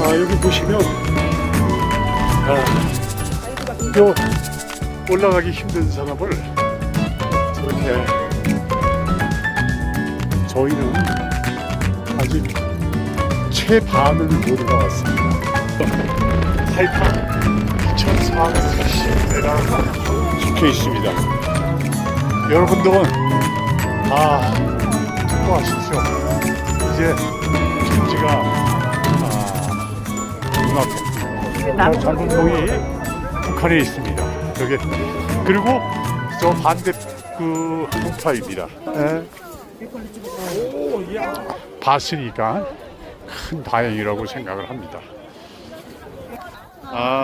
아, 여기 보시면 아, 요 올라가기 힘든 산업을 저렇게 저희는 아직 최반을 못 올라왔습니다. 하이파 2,470m 적혀 있습니다. 여러분들은 다 참고하십시오. 이제 김치가 아, 눈앞에 장군동이 북한에 있습니다. 여기 그리고 저 반대 그 동파입니다. 예. 봤으니까 큰 다행이라고 생각을 합니다. 아